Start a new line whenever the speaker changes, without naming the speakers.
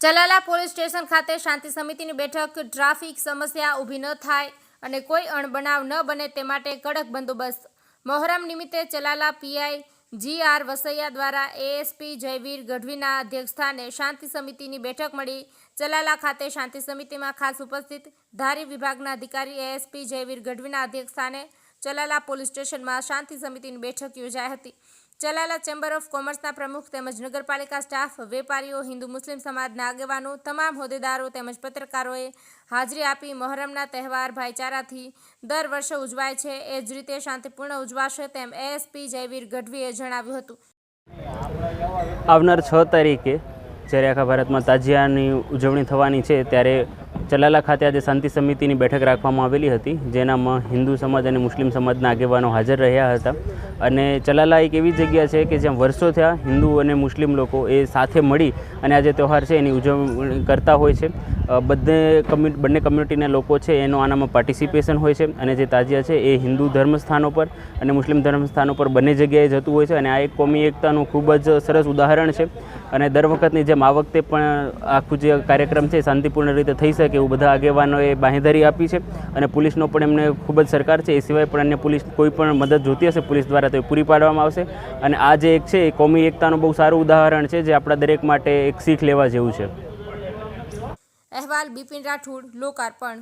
Chalala police station ખાતે શાંતિ સમિતિની બેઠક, ટ્રાફિક સમસ્યા ઊભી ન થાય અને કોઈ અણબનાવ ન બને તે માટે કડક બંદોબસ્ત. મોહરમ નિમિત્તે Chalala PI G R Vasaiya દ્વારા એએસપી જયવીર ગઢવીના અધ્યક્ષસ્થાને શાંતિ સમિતિની બેઠક મળી. ચલાલા ખાતે શાંતિ સમિતિમાં ખાસ ઉપસ્થિત ધારી વિભાગના અધિકારી એએસપી જયવીર ગઢવીના અધ્યક્ષસ્થાને ચલાલા પોલીસ સ્ટેશનમાં શાંતિ સમિતિની બેઠક યોજાઈ હતી. ચલાલા ચેમ્બર ઓફ કોમર્સના પ્રમુખ તેમજ નગરપાલિકા સ્ટાફ, વેપારીઓ, હિન્દુ મુસ્લિમ સમાજના આગેવાનો, તમામ હોદ્દેદારો તેમજ પત્રકારોએ હાજરી આપી મહોરમના તહેવાર ભાઈચારાથી દર વર્ષે ઉજવાય છે. એ જ રીતે શાંતિપૂર્ણ ઉજવાશે તેમ એએસપી જયવીર ગઢવીએ જણાવ્યું હતું.
આવનાર છ તારીખે જ્યારે આખા ભારતમાં તાજિયાની ઉજવણી થવાની છે, ત્યારે ચલાલા ખાતે આજે શાંતિ સમિતિની બેઠક રાખવામાં આવેલી હતી, જેનામાં હિન્દુ સમાજ અને મુસ્લિમ સમાજના આગેવાનો હાજર રહ્યા હતા. અને ચલાલા એક એવી જગ્યા છે કે જ્યાં વર્ષો થયા હિન્દુ અને મુસ્લિમ લોકો એ સાથે મળી અને આજે તહેવાર છે, એની ઉજવણી કરતા હોય છે. બધે કમ્યુ, બંને કમ્યુનિટીના લોકો છે, એનો આનામાં પાર્ટિસિપેશન હોય છે અને જે તાજિયા છે એ હિન્દુ ધર્મસ્થાનો પર અને મુસ્લિમ ધર્મસ્થાનો પર બંને જગ્યાએ જતું હોય છે. અને આ એક કોમી એકતાનું ખૂબ જ સરસ ઉદાહરણ છે. અને દર વખતની જેમ આ વખતે પણ આખું જે કાર્યક્રમ છે શાંતિપૂર્ણ રીતે થઈ શકે એવું બધા આગેવાનોએ બાંહેધરી આપી છે અને પોલીસનો પણ એમને ખૂબ જ સરકાર છે, એ સિવાય પણ અન્ય પોલીસ કોઈ પણ મદદ જોતી હશે પોલીસ દ્વારા તો એ પૂરી પાડવામાં આવશે. અને આ જે એક છે, એ કોમી એકતાનું બહુ સારું ઉદાહરણ છે જે આપણા દરેક માટે એક શીખ લેવા જેવું છે.
અહેવાલ બિપિન રાઠોડ, લોકાર્પણ.